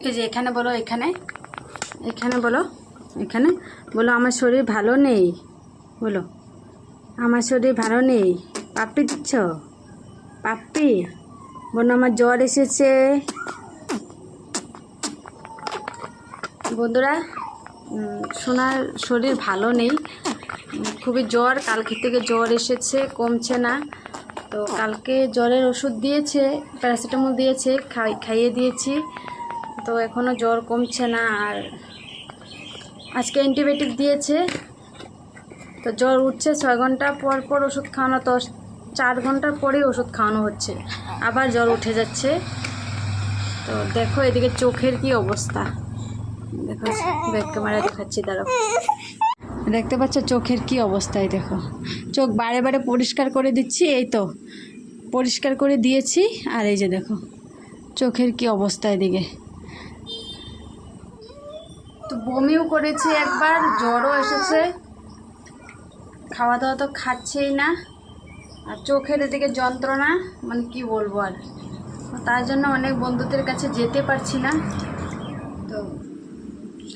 এই যে এখানে বলো, এখানে। এখানে বলো এখানে। বলো, আমার শরীর ভালো নেই। বলো, আমার শরীর ভালো নেই। পাপ্পি দিচ্ছ? পাপ্পি? বলো, আমার জ্বর এসেছে। বন্ধুরা সোনার শরীর ভালো নেই। খুবই জ্বর, কালকে থেকে জ্বর এসেছে, কমছে না। তো কালকে জ্বরের ওষুধ দিয়েছে, প্যারাসিটামল দিয়েছে, খাই, খাইয়ে দিয়েছি। তো এখনও জ্বর কমছে না আর আজকে অ্যান্টিবায়োটিক দিয়েছে। তো জ্বর উঠছে ছয় ঘণ্টা পর পর ওষুধ খাওয়ানো, তো চার ঘণ্টার পরেই ওষুধ খাওয়ানো হচ্ছে। আবার জ্বর উঠে যাচ্ছে। তো দেখো এদিকে চোখের কি অবস্থা। দেখো ব্যাক ক্যামেরা দেখাচ্ছি, দাঁড়াও। দেখতে পাচ্ছ চোখের কি অবস্থায়, দেখো। চোখ বারে বারে পরিষ্কার করে দিচ্ছি, এই তো। পরিষ্কার করে দিয়েছি, আর এই যে দেখো, চোখের কি অবস্থা এদিকে। তো বমিও করেছি একবার, জ্বরও এসেছে। খাওয়া দাওয়া তো খাচ্ছেই না, আর চোখের এদিকে যন্ত্রণা মানে কি বলব আর। তার জন্য অনেক বন্ধুদের কাছে যেতে পারছি না।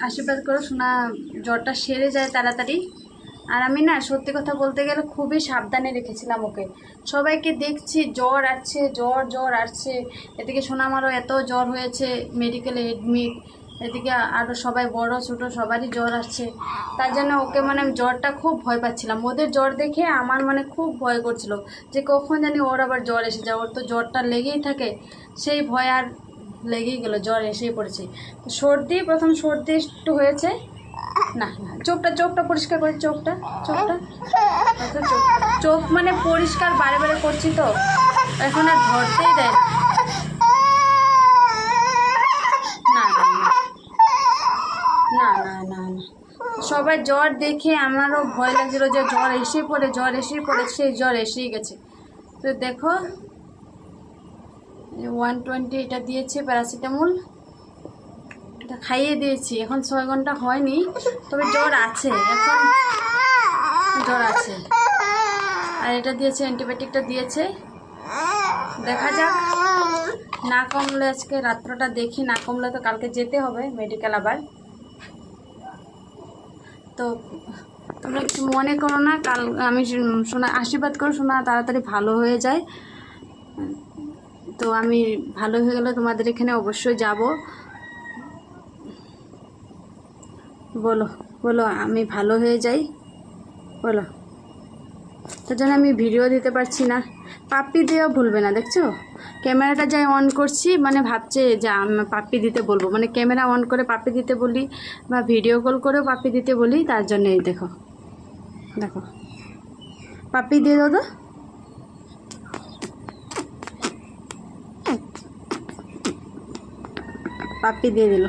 আশীর্বাদ করো শোনা জ্বরটা সেরে যায় তাড়াতাড়ি। আর আমি না, সত্যি কথা বলতে গেলে খুবই সাবধানে রেখেছিলাম ওকে। সবাইকে দেখছি, জ্বর আসছে, জ্বর জ্বর আসছে। এদিকে সোনামারও এত জ্বর হয়েছে মেডিকেলে এডমিট এদিকে আরও সবাই বড়, ছোট, সবারই জ্বর আসছে। তার জন্য ওকে মানে আমি জ্বরটা খুব ভয় পাচ্ছিলাম। ওদের জ্বর দেখে আমার মানে খুব ভয় করছিল যে কখন জানি ওর আবার জ্বর এসে যায়। ওর তো জ্বরটা লেগেই থাকে। সেই ভয় আর লেগেই গেলো, জ্বর এসেই পড়েছে। তো সর্দি, প্রথম সর্দি একটু হয়েছে। না না, চোখটা চোখটা পরিষ্কার করে, চোখটা চোখটা। চোখ মানে পরিষ্কার, বারে বারে করছি তো। এখন আর ধরতেই দেয় না। না না না না সবাই জ্বর দেখে আমারও ভয় লাগছিল যে জ্বর এসে পড়ে, জ্বর এসেই পড়ে, সেই জ্বর এসেই গেছে। তো দেখো ওয়ান টোয়েন্টি এটা দিয়েছে প্যারাসিটামল। এটা খাইয়ে দিয়েছি, এখন ছয় ঘণ্টা হয়নি, তবে জ্বর আছে, এখন জ্বর আছে। আর এটা দিয়েছে, অ্যান্টিবায়োটিকটা দিয়েছে। দেখা যাক, না কমলে আজকে রাত্রটা দেখি, না কমলে তো কালকে যেতে হবে মেডিকেল আবার। তো তোমরা কিছু মনে করো না, কাল আমি শোনা, আশীর্বাদ করো, শোনা তাড়াতাড়ি ভালো হয়ে যায়। তো আমি ভালো হয়ে গেলে তোমাদের এখানে অবশ্যই যাব। বলো বলো, আমি ভালো হয়ে যাই। বলো। তার জন্য আমি ভিডিও দিতে পারছি না। পাপ্পি দিয়েও ভুলবে না, দেখছ? ক্যামেরাটা যাই অন করছি মানে ভাবছে যে আমি পাপ্পি দিতে বলব। মানে ক্যামেরা অন করে পাপ্পি দিতে বলি বা ভিডিও কল করেও পাপ্পি দিতে বলি, তার জন্য এই দেখো। দেখো। পাপ্পি দিয়ে দাও পাপ্পি দিয়ে দিল।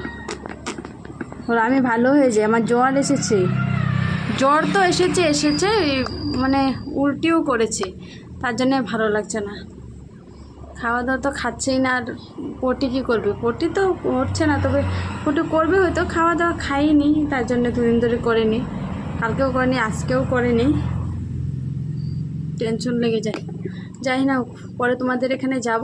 বলো আমি ভালো হয়ে যাই, আমার জ্বর এসেছে। জ্বর তো এসেছে এসেছে মানে উল্টিও করেছে, তার জন্যে ভালো লাগছে না। খাওয়া দাওয়া তো খাচ্ছেই না, আর পটি কী করবে? পটি তো হচ্ছে না, তবে পটি করবে হয়তো খাওয়া দাওয়া খাইনি, তার জন্য দুদিন ধরে করেনি। কালকেও করেনি, আজকেও করেনি। টেনশন লেগে যায়। যাই না পরে তোমাদের এখানে যাব।